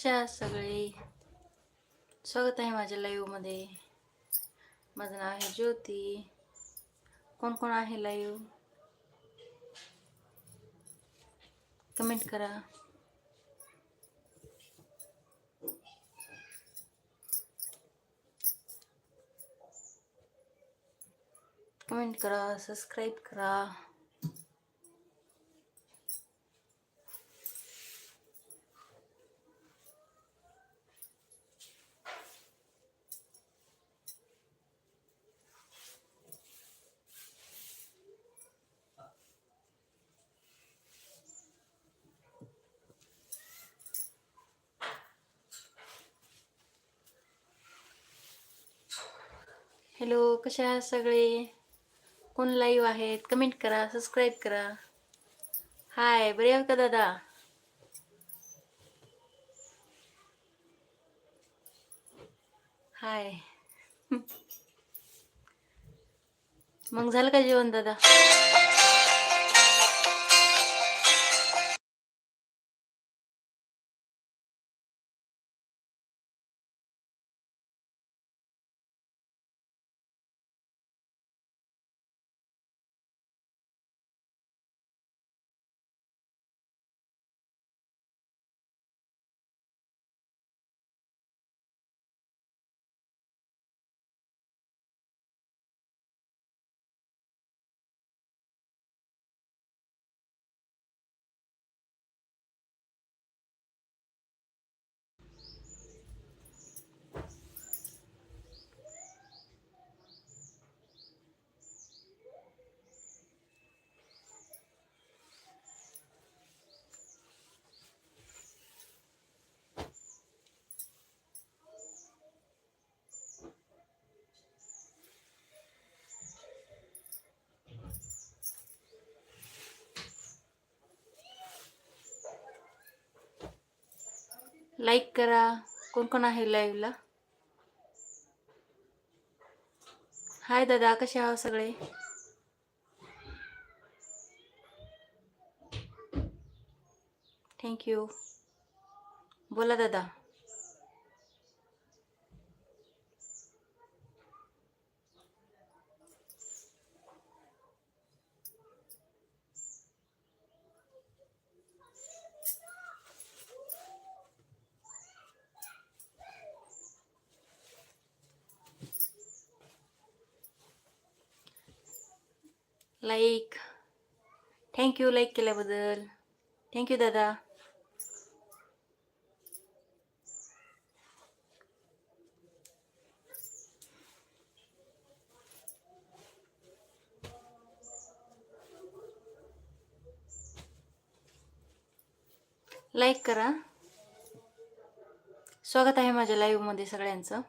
कशा आहात सगळे स्वागत आहे माझ्या लाईव्हमध्ये माझं नाव आहे ज्योती. कोण कोण आहे लाईव्ह कमेंट करा. कमेंट करा सबस्क्राईब करा. हॅलो कशा आहात सगळे? कोण लाईव्ह आहेत? कमेंट करा सबस्क्राईब करा. हाय बरे आहात का दादा? हाय मग झालं का जेवण दादा? लाईक करा. कोण कोण आहे लाईव्हला हाय दादा कसे आहो सगळे? थँक्यू बोला दादा. लाईक थँक्यू लाईक केल्याबद्दल. थँक्यू दादा. लाईक करा. स्वागत आहे माझ्या लाईव्हमध्ये सगळ्यांचं.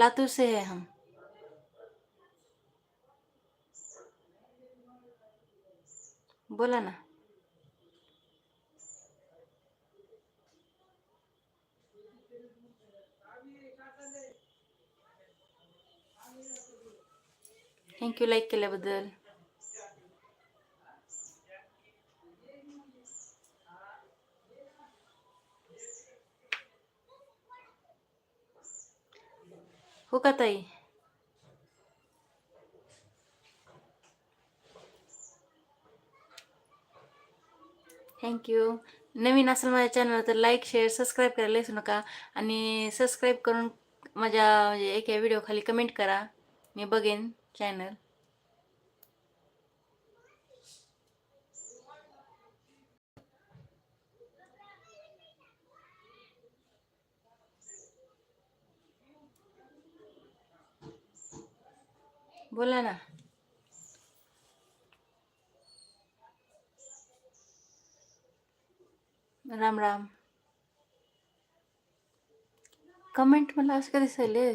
लातूर से है हम। बोला ना। थँक्यू लाईक केल्याबद्दल हो का ताई? थँक्यू नवीन असेल माझ्या चॅनल तर लाईक शेअर सबस्क्राईब करायला विसरू नका. आणि सबस्क्राईब करून माझ्या म्हणजे एका व्हिडिओ खाली कमेंट करा. मी बघेन चॅनल बोला ना. राम राम. कमेंट मला असं का दिसायले?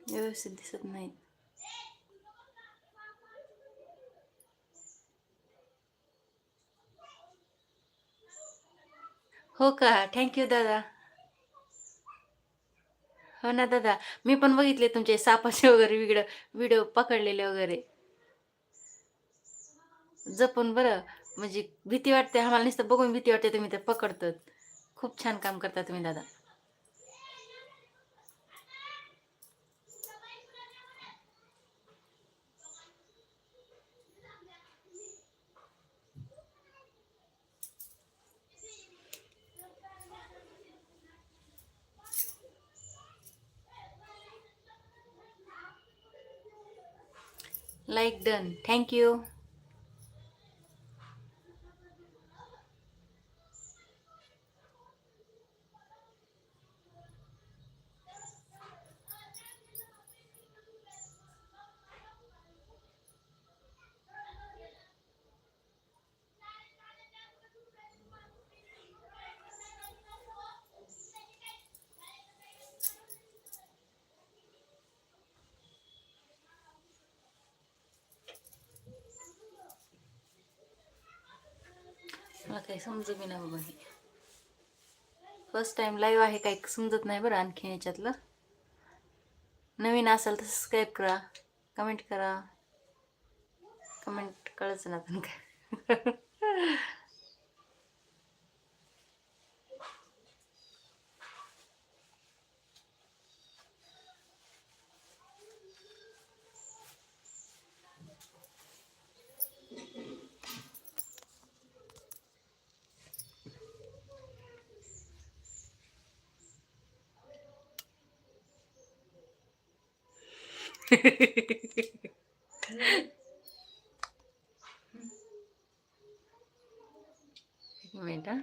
व्यवस्थित दिसत नाही हो का? थँक्यू दादा. हो ना दादा. मी पण बघितले तुमचे सापाचे वगैरे विगडं व्हिडिओ पकडलेले वगैरे. जपून बरं. म्हणजे भीती वाटते आम्हाला नुसतं बघून भीती वाटते तुम्ही ते पकडतात. खूप छान काम करता तुम्ही दादा. लाईक डन थँक्यू मला काही समजू मी नाही बाबा हे. फर्स्ट टाइम लाईव्ह आहे काही समजत नाही बरं आणखीन याच्यातलं. नवीन असाल तर सबस्क्राईब करा कमेंट करा. कमेंट कळच ना पण काय. एक मिनिट हा.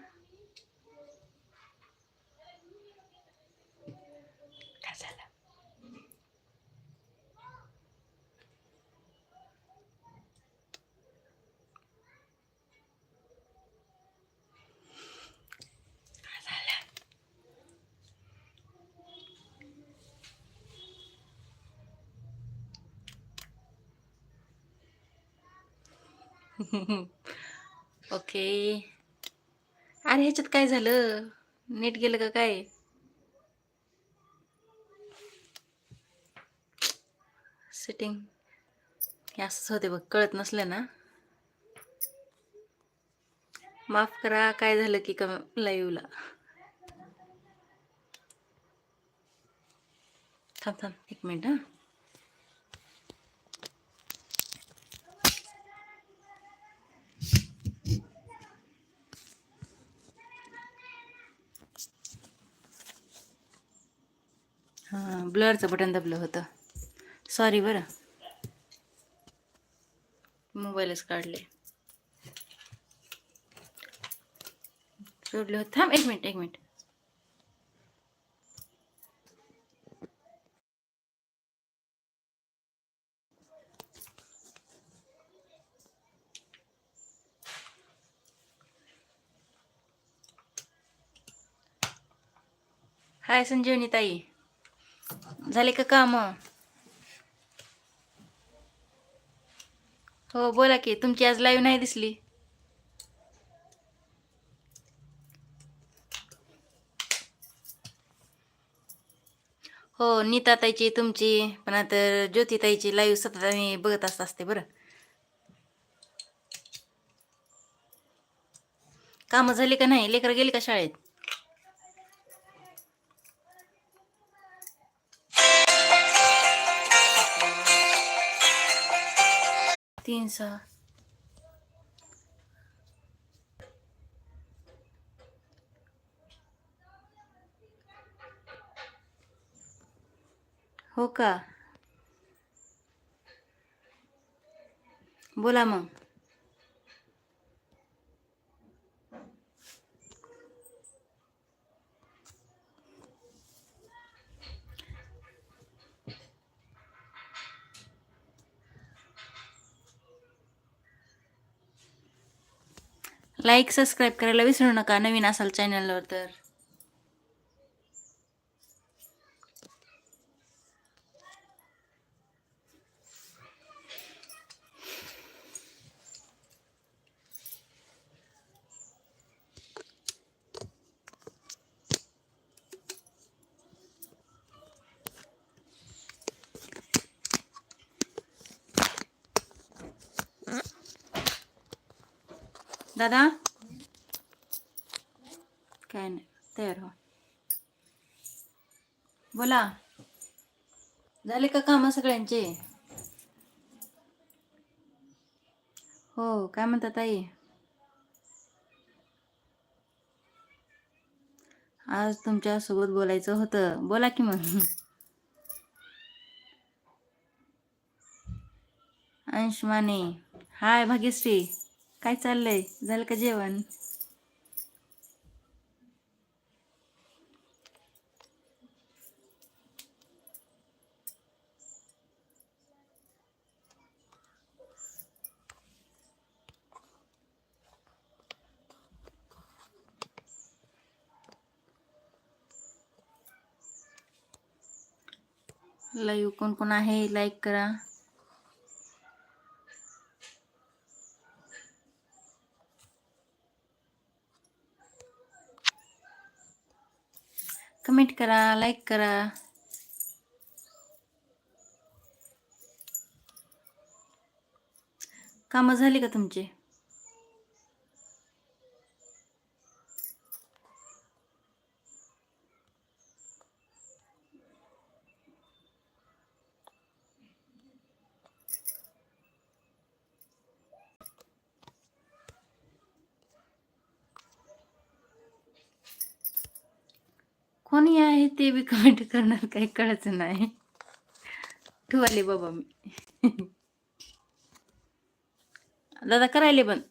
ओके. अरे ह्याच्यात काय झालं? नेट गेलं का काय? सेटिंग हे असंच होते बघ कळत नसलं ना. माफ करा काय झालं की कम लाईव्हला थांब थांब एक मिनिट हां हां ब्लरचं बटन दाबलं होतं. सॉरी बरं. मोबाईलच काढले. सोडले होते. थांब एक मिनिट एक मिनिट. हाय संजीवनी ताई. झाले का काम? हो बोला की तुमची आज लाईव्ह नाही दिसली. हो नीता ताईची तुमची पण आता ज्योती ताईची लाईव्ह सतत आम्ही बघत असत असते बरं. कामं झाली का नाही? लेकरं गेली का शाळेत? तीन सहा हो का बोला लाईक सबस्क्राईब करायला विसरू नका नवीन असाल चॅनलवर तर. दादा? काय नाही तयार हो. बोला. झाले का काम सगळ्यांचे? हो काय म्हणतात ताई? आज तुमच्यासोबत बोलायचं होतं. बोला की मग. अंशमाने. हाय भाग्यश्री. काय चाललंय? झालं का जेवण? लाईव्ह कोण कोण आहे? लाईक करा. कमेंट करा लाईक करा. कामं झाली का तुमचे? कोणी आहे ते बी कमेंट करणार काही कळत नाही. ठेवाले बाबा मी. दादा करायले पण.